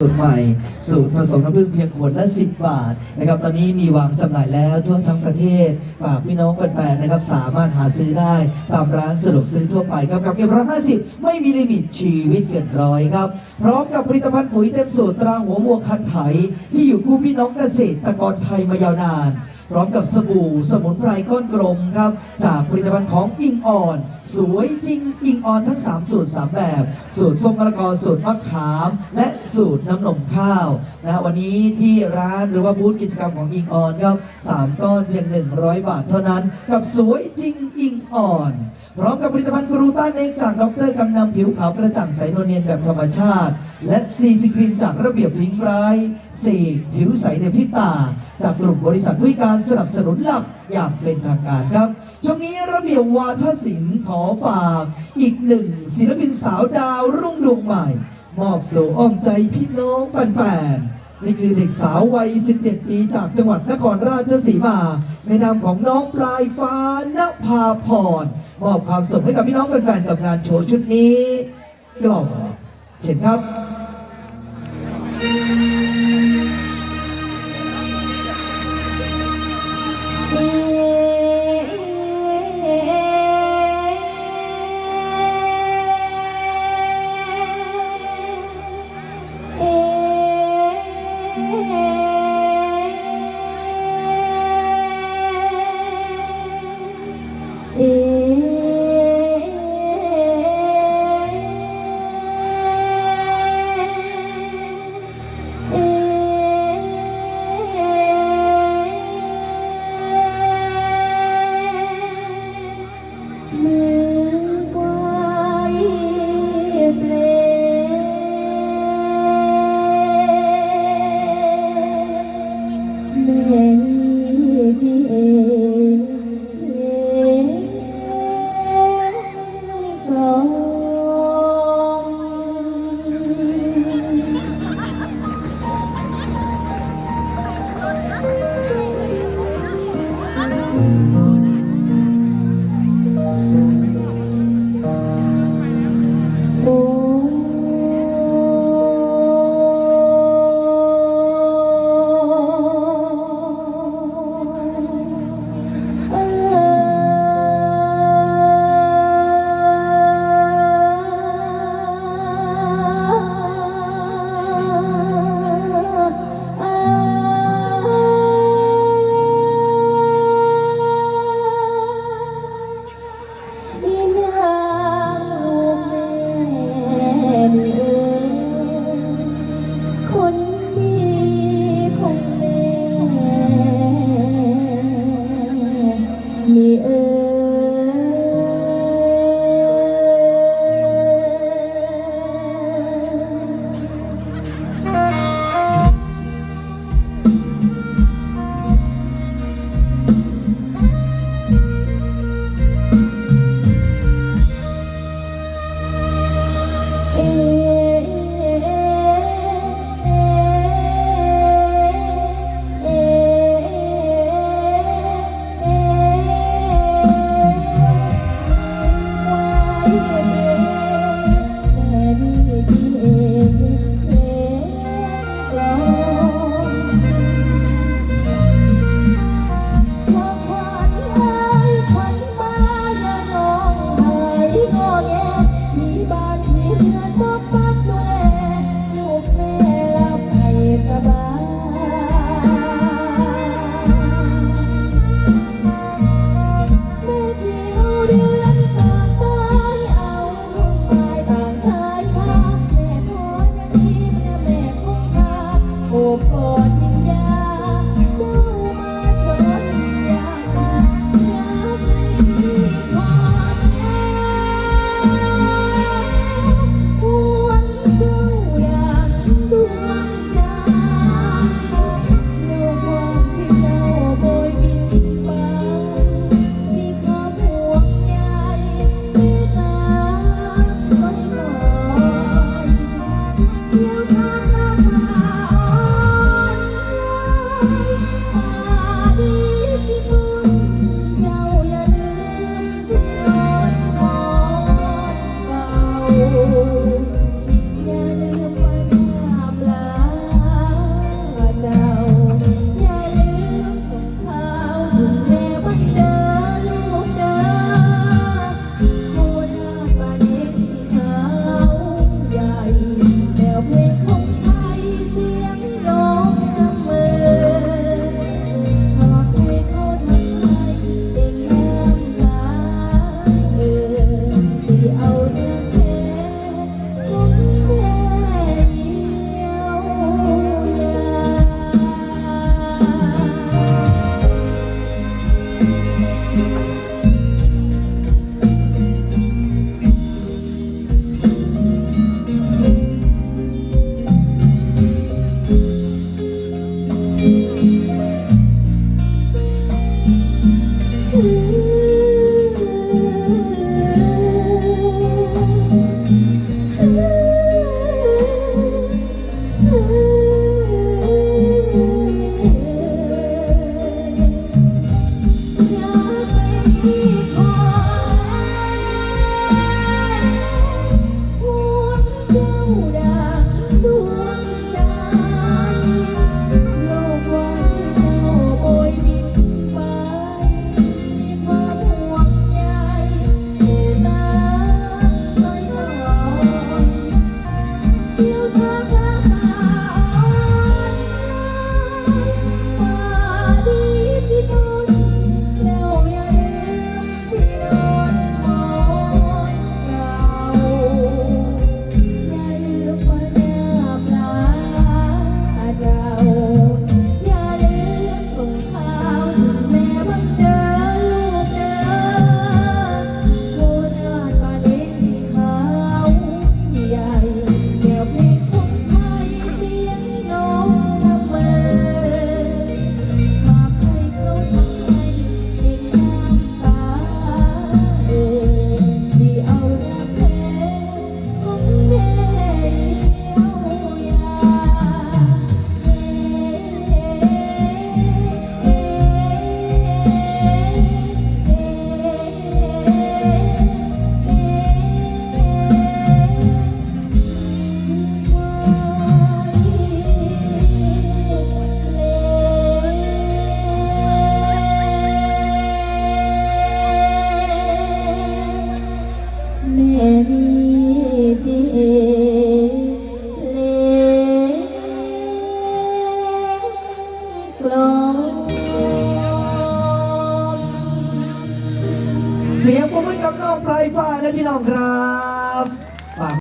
สูตรใหม่สูตรผสมน้ำผึ้งเพียงขวดละ 10 บาทนะครับตอนนี้มีวางจำหน่ายแล้วทั่วทั้งประเทศฝากพี่น้องแฟนๆนะครับสามารถหาซื้อได้ ตามร้านสะดวกซื้อทั่วไปครับกับเก็บร้อยห้าสิบไม่มีลิมิตชีวิตเกินร้อยครับ พร้อมกับผลิตภัณฑ์ปุ๋ยเต็มสูตรตราหัววัวคันไถ ที่อยู่คู่พี่น้องเกษตรกรไทยมายาวนาน พร้อมกับสบู่สมุนไพรก้อนกลมครับ จากผลิตภัณฑ์ของอิงอ่อน สวยจริงอิงอ่อนทั้ง 3 สูตร 3 แบบ สูตรส้มมะละกอสูตรมะขาม และสูตรน้ำนมข้าวนะฮะวันนี้ที่ร้านหรือว่าบูธกิจกรรมของอิงอ่อนครับ3ก้อนเพียง 100 บาทเท่านั้น กับสวยจริงอิงอ่อน พร้อมกับผลิตภัณฑ์กรูต้าเน็กจากดรกำนำผิวขาวกระจ่างใสนวลเนียนแบบธรรมชาติ และซีซีครีมจากระเบียบลิงไรเสกผิวใสในพริบตา จากกลุ่มบริษัทวิการสนับสนุนหลักอย่างเป็นทางการครับ ช่วงนี้ระเบียบวาทศิลป์ขอฝาก อีกหนึ่งศิลปินสาวดาวรุ่งดวงใหม่ มอบสู่อ้อมใจพี่น้องแฟนๆนี่คือเด็กสาววัย 17 ปี จากจังหวัดนครราชสีมา ในนามของน้องปลายฟ้านภาพร มอบความสุขให้กับพี่น้องแฟนๆกับงานโชว์ชุดนี้กล่องเช่นครับ 微风 กับน้องปลายฟ้านะพี่น้องครับ